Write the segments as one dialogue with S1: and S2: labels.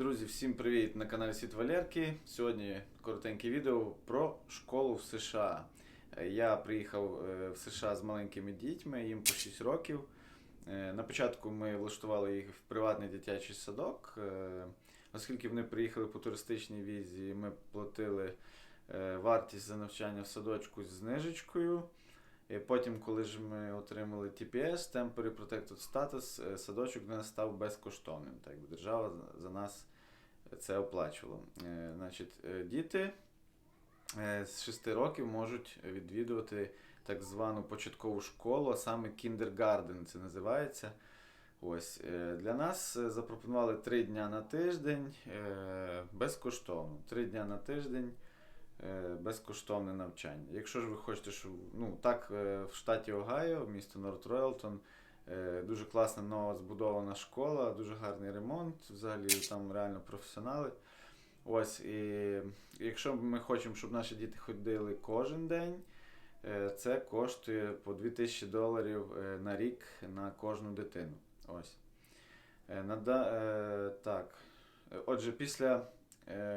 S1: Друзі, всім привіт на каналі Світ Валерки. Сьогодні коротеньке відео про школу в США. Е, Я приїхав е, в США з маленькими дітьми, їм по 6 років. Е, На початку ми влаштували їх в приватний дитячий садок. Оскільки вони приїхали по туристичній візі, ми платили вартість за навчання в садочку з знижечкою. І потім, коли ж ми отримали TPS, Temporary Protected Status, е, садочок для нас став безкоштовним. Так держава за- нас це оплачувала. Е, Значить, е, діти з 6 років можуть відвідувати так звану початкову школу, а саме Kindergarten це називається. Ось для нас запропонували 3 дня на тиждень безкоштовно. 3 дня на тиждень безкоштовне навчання. Якщо ж ви хочете, щоб ну так е, в штаті Огайо, місто Норт Роялтон, е, дуже класна нова збудована школа, дуже гарний ремонт. Взагалі там реально професіонали. Ось і якщо ми хочемо, щоб наші діти ходили кожен день, е, це коштує по 2000 доларів е, на рік на кожну дитину. Ось. Е, нада- е, так. Е, Отже, після Е,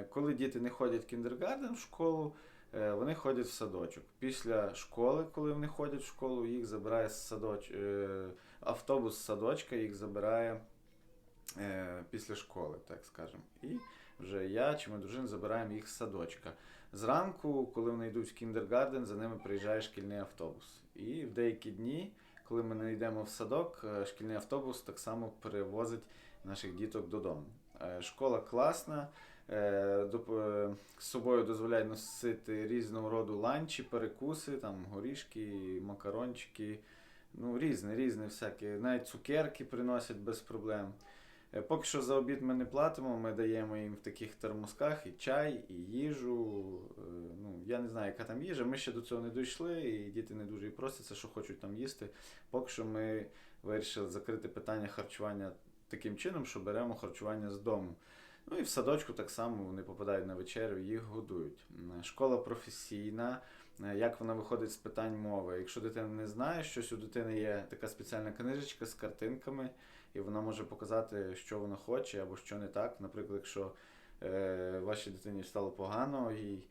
S1: Коли діти не ходять в кіндергарден в школу, е, вони ходять в садочок. Після школи, коли вони ходять в школу, їх забирає садоч... е, автобус з садочка, їх забирає е, після школи, так скажемо. І вже я чи моя дружина забираємо їх з садочка. Зранку, коли вони йдуть в кіндергарден, за ними приїжджає шкільний автобус. І в деякі дні, коли ми не йдемо в садок, е, шкільний автобус так само перевозить наших діток додому. Е, Школа класна. Е, е, З собою дозволяють носити різного роду ланчі, перекуси, там горішки, макарончики, ну різне, різне всяке. Навіть цукерки приносять без проблем. Поки що за обід ми не платимо, ми даємо їм в таких термосках і чай, і їжу. Ну, я не знаю, яка там їжа. Ми ще до цього не дійшли, і діти не дуже і просяться, що хочуть там їсти. Поки що ми вирішили закрити питання харчування таким чином, що беремо харчування з дому. Ну і в садочку так само вони попадають на вечерю, їх годують. Школа професійна. Е, Як вона виходить з питань мови? Якщо дитина не знає, щось у дитини є така спеціальна книжечка з картинками, і вона може показати, що вона хоче або що не так. Наприклад, якщо е, вашій дитині стало погано, і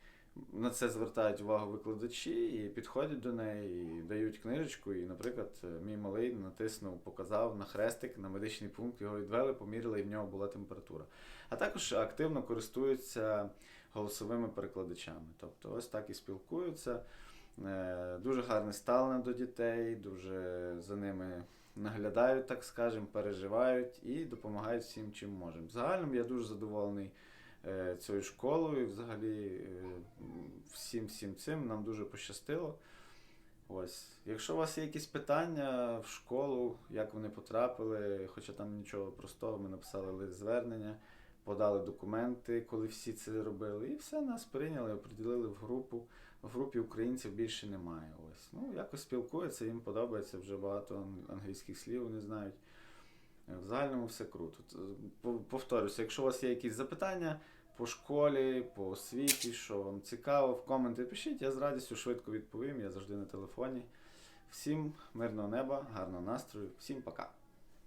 S1: на це звертають увагу викладачі і підходять до неї, і дають книжечку. І, наприклад, мій малий натиснув, показав на хрестик, на медичний пункт, його відвели, поміряли, і в нього була температура. А також активно користуються голосовими перекладачами. Тобто ось так і спілкуються. Е, Дуже гарне ставлення до дітей, дуже за ними наглядають, так скажемо, переживають і допомагають всім, чим можемо. Загалом я дуже задоволений цією школою. Взагалі е, всім всім цим нам дуже пощастило. Ось, якщо у вас є якісь питання в школу, як вони потрапили, хоча там нічого простого, ми написали звернення, подали документи, коли всі це робили, і все нас прийняли, оприділили в групу. В групі українців більше немає. Ось. Ну, якось спілкуються, їм подобається вже багато англійських слів, вони знають. В загальному все круто. Повторюся, якщо у вас є якісь запитання по школі, по освіті, що вам цікаво, в коменти пишіть, я з радістю швидко відповім, я завжди на телефоні. Всім мирного неба, гарного настрою, всім пока.